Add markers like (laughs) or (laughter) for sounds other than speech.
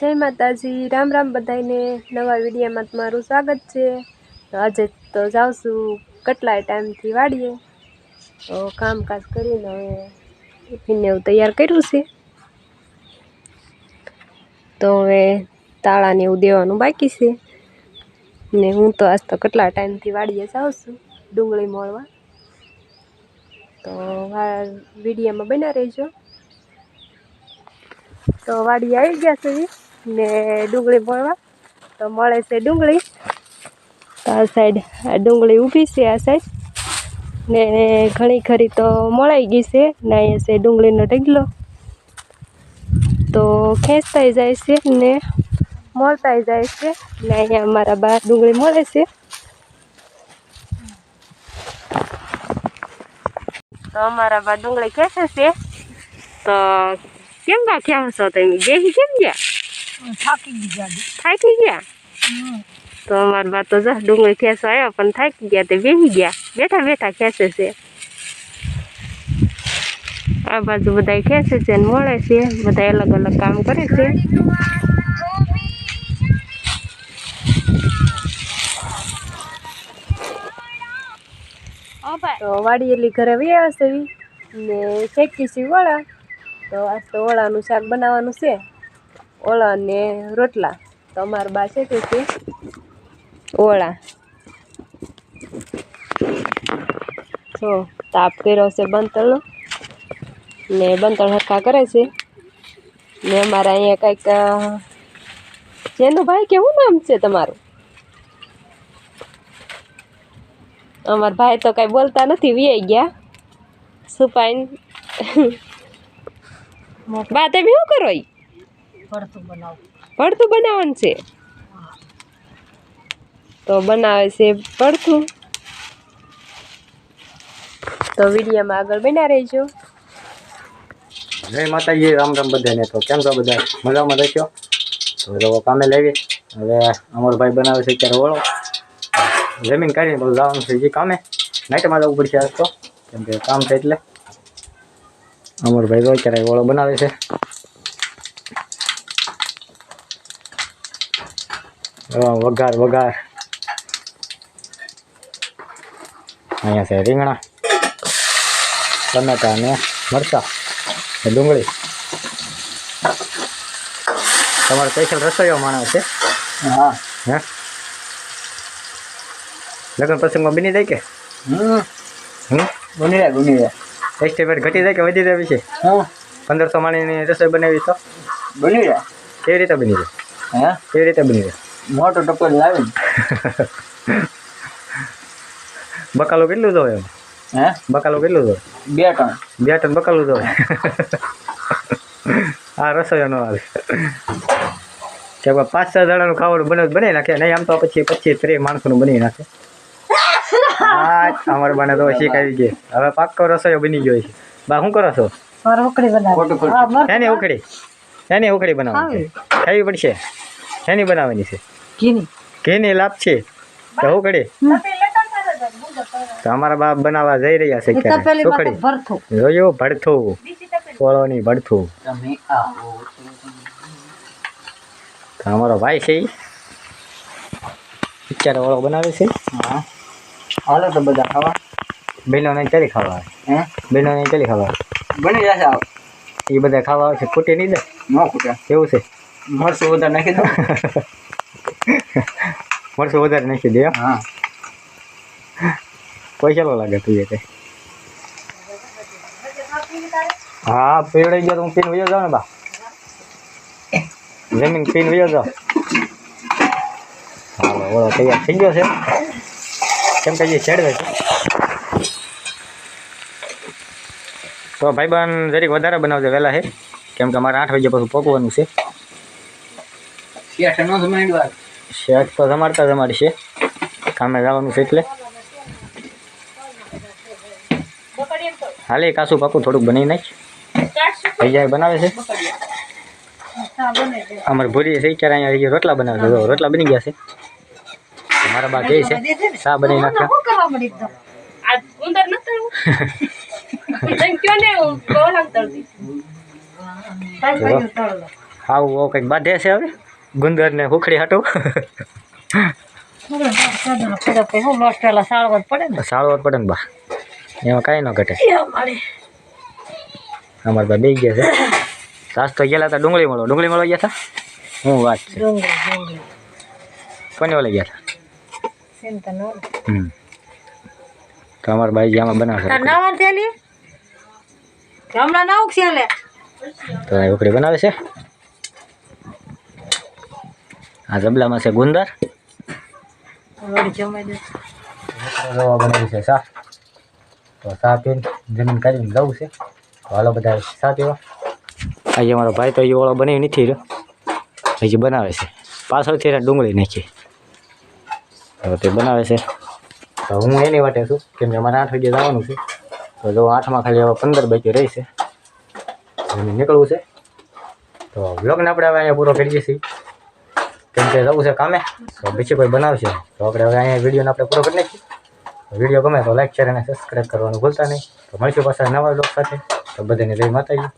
જય માતાજી. રામ રામ બધાને નવા વિડીયોમાં તમારું સ્વાગત છે. તો આજે તો જાઉં કેટલાય ટાઈમથી વાડીએ. તો કામકાજ કરીને હવે ટિફિનને એવું તૈયાર કર્યું છે. તો હવે તાળાને એવું દેવાનું બાકી છે. ને હું તો આજ તો કેટલા ટાઈમથી વાડીએ જાઉં છું ડુંગળી મોળવા. તો વિડીયોમાં બના રહેજો. તો વાડી આવી ગયા છે. ને ડુંગળી મળવા તો મળે છે ડુંગળી. તો આ સાઈડ આ ડુંગળી ઊભી છે આ સાઈડ ને ઘણી ખરી તો મળાઈ ગઈ છે. ને અહીંયા છે ડુંગળીનો ઢગલો. તો ખેંચતાય જાય છે ને મળતાય જાય છે. ને અહીંયા અમારા બા ડુંગળી મળે છે. તો અમારા બા ડુંગળી ખેંચે છે. તો કેમ બા ખ્યાલ છો તમે? બેસી કેમ ગયા? થાકી ગયા થાકી ગયા? તો અમારા બા તો જા ડુંગળી ખેંચવા આવ્યા પણ થાકી ગયા તે બેસી ગયા. બેઠા બેઠા ખેંચે છે. આ બાજુ બધા ખેંચે છે ને મળે છે. બધા અલગ અલગ કામ કરે છે. તો વાડી એટલી ઘરે વ્યા છે ને શેકી છે ઓળા તો આજ તો ઓળાનું શાક બનાવવાનું છે. ઓળા ને રોટલા. તો અમારા બા છે કે ઓળા. જો, તાપ કર્યો છે બંતળનો ને બંતળ હરખા કરે છે. ને અમારા અહીંયા કંઈક જેનું ભાઈ કેવું નામ છે તમારું? અમારા ભાઈ તો કાંઈ બોલતા નથી વી ગયા. સુપાઈન. બા, તમે શું કરો ઈ ભરતું બનાવું. ભડથું બનાવવાનું છે? તો બનાવે છે પડતું તો વિડીયોમાં આગળ બના રહેજો. જય માતાજી રામ રામ બધાને. તો કેમ છો બધા? મજામાં રહેશો? તો જો કામે લેવી. હવે અમરભાઈ બનાવે છે અત્યારે ઓળો. જમીન કાઢીને બધું જવાનું છે જે કામે. નાઇટમાં જવું પડશે આજ તો. કેમ કે કામ છે એટલે. અમરભાઈ ભાઈ તો અત્યારે ઓળો બનાવે છે. વઘાર વઘાર. અહીંયા છે રીંગણા ટમેટા ને મરચા ને ડુંગળી. તમારો સ્પેશિયલ રસોઈયો માણસ છે? હા. હે? લગ્ન પ્રસંગમાં બની જાય કે? હમ. બની રહ્યા બની જાય. એસ્ટિમેટ ઘટી જાય કે વધી જાય છે હા. પંદરસો માણીની રસોઈ બનાવી તો? બની રહ્યા કેવી રીતે બની જાય? હા? કેવી રીતે બની જાય? મોટો ટપર લાવીને. (laughs) બકાલો કેટલું જોવે એમ? હે? બકાલો કેટલું જોવે? બે ટન. બે ટન બકાલું જોવે? (laughs) આ રસોઈનો ન આવે. કે પાંચ છ જણાનું ખાવાનું બને બનાવી નાખે નહીં આમ તો પછી પચીસ ત્રીસ માણસોનું બની નાખે. હા અમારે બને તો શીખાવી ગઈ. હવે પાક્કો રસોઈયો બની ગયો છે. બા શું કરો છો? એની ઉખડી એની ઉખડી બનાવો ખાવી પડશે? એની બનાવવાની છે? ઘીની. ઘીની લાભ છે? તો કડે તો અમારા બાપ બનાવવા જઈ રહ્યા છે ક્યારે? ભરતું જોયું? ભડથું ફળોની ભડથું તો અમારો ભાઈ છે અત્યારે ઓળો બનાવે છે. હા. હાલો તો બધા ખાવા. બહેનોને ચાલી ખાવા. હે? બહેનોને ચાલી ખાવા. બની જશે એ બધા ખાવા આવશે ખૂટી નહીં દે. ન ખૂટે. એવું છે. મરસું વધારે નાખી દો મરસું વધારે નાખી દે હા કોઈ ચાલો લાગે તું એ હા પીવડાઈ ગયો તો હું પીન વયો જાઉં ને બા જમીન પીન વયો જાઉં હાલો ઓળો તૈયાર થઈ ગયો છે કેમ કે હજી છેડવે છે તો ભાઈબંધ જરીક વધારે બનાવજો વહેલા છે કેમ કે અમારે આઠ વાગ્યા પછી પકવાનું છે શેઠ તો જમાડતા જમાડશે કામે જવાનું છે એટલે. હાલે કાસુ પાકું થોડુંક બનાવી નાખ. ભૈયા બનાવે છે. અમારે ભૂરી છે ક્યારે અહીંયા રોટલા બનાવે છે. રોટલા બની ગયા છે. મારા બા કે છે સા બનાવી નાખ્યા આવું કંઈક બાંધે છે હવે? ગુંદર ને હુખડી હાટું. સાળવત પડે ને સાળવો પડે ને. બા. એમાં કાંઈ ન ઘટે. અમારી. બા બે ગયા છે. સાસ તો ગયેલા હતા ડુંગળી મળો ડુંગળી મળવા ગયા હતા? હું વાત છે. કોને ઓલે ગયા હતા? હમ. તો અમારા બાઈ આમાં બનાવશે. થેલી હમણાં નવું છે તો ઉકડી બનાવે છે? આ જબલામાં છે ગુંદર. રવા બનાવી છે સા તો સા પીને જમીન કરીને લઉં છે. તો હાલો બધા ચા પીવા આજે મારો ભાઈ તો એ ઓળો બનાવી નથી રહ્યો. હજી બનાવે છે. પાછળથી એને ડુંગળી નાખી. તો તે બનાવે છે. તો હું એની માટે છું કેમ કે મારે આઠ વાગે જવાનું છે. તો જો આઠમાં ખાલી હવે પંદર બાકી રહી છે. નીકળવું છે. તો બ્લોગને આપણે હવે અહીંયા પૂરો કરીએ છીએ. કેમ કે જવું છે કામે, તો બીજી કોઈ બનાવશે. તો આપણે હવે અહીંયા વિડીયોને આપણે પૂરો કરી નાખીએ. વીડિયો ગમે તો લાઈક શેર અને સબસ્ક્રાઈબ કરવાનું ભૂલતા નહીં. તો મળશું પાછા નવા લોક સાથે. તો બધાને જય માતાજી.